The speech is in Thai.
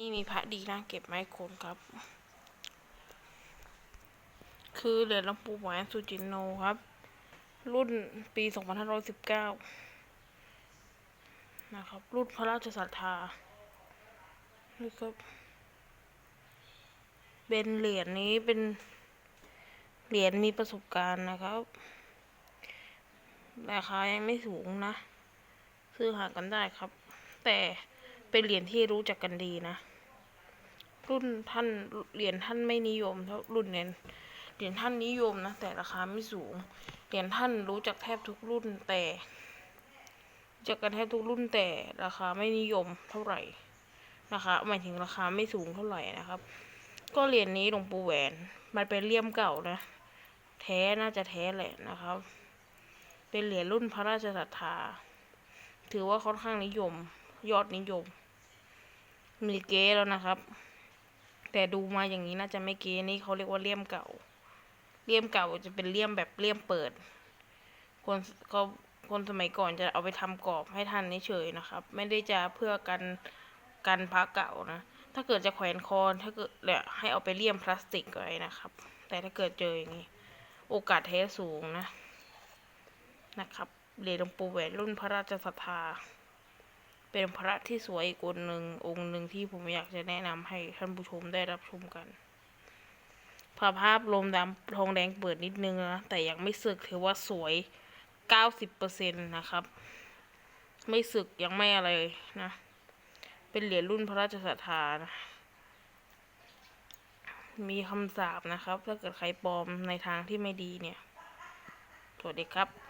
นี่มีพระดีนะเก็บไม้โคนครับ คือเหรียญหลวงปู่หวานสุจินโนครับ รุ่นปี 2519 นะครับ รุ่นพระราชศรัทธานี่ครับ เป็นเหรียญนี้เป็นเหรียญมีประสบการณ์นะครับ ราคายังไม่สูงนะ ซื้อหากันได้ครับ แต่ เป็นเหรียญที่รู้จักกันดีนะ รุ่นท่านเหรียญท่านไม่นิยมเท่ารุ่นเหรียญเหรียญท่านนิยมนะ แต่ราคาไม่สูง เหรียญท่านรู้จักแทบทุกรุ่นแต่จักกันแทบทุกรุ่นแต่ราคาไม่นิยมเท่าไหร่ราคาหมายถึงราคาไม่สูงเท่าไหร่นะครับ ก็เหรียญนี้หลวงปู่แหวน มันเป็นเลี่ยมเก่านะ แท้น่าจะแท้แหละนะครับ เป็นเหรียญรุ่นพระราชศรัทธา ถือว่าค่อนข้างนิยม ยอดนิยม มีเก๊แล้วนะครับ แต่ดูมาอย่างนี้น่าจะไม่เก๊นี่เขาเรียกว่าเลี่ยมเก่า เลี่ยมเก่าจะเป็นเลี่ยมแบบเลี่ยมเปิด คนเขาคนสมัยก่อนจะเอาไปทำกรอบให้ท่านเฉยๆนะครับ ไม่ได้จะเพื่อกันกันพระเก่านะ ถ้าเกิดจะแขวนคอถ้าเกิดเนี่ยให้เอาไปเลี่ยมพลาสติกไว้นะครับ แต่ถ้าเกิดเจออย่างนี้ โอกาสแท้สูงนะนะครับเหรียญหลวงปู่แหวนรุ่นพระราชศรัทธา เป็นพระที่สวยอีกองค์หนึ่งองค์หนึ่งที่ผมอยากจะแนะนำให้ท่านผู้ชมได้รับชมกันพระภาพลมดำทองแดงเปิดนิดนึงนะ แต่ยังไม่สึกถือว่าสวยเก้าสิบเปอร์เซ็นะครับ ไม่สึกยังไม่อะไรนะ เป็นเหรียญรุ่นพระราชศรัทธานะมีคำสาปนะครับ ถ้าเกิดใครปลอมในทางที่ไม่ดีเนี่ย สวัสดีครับ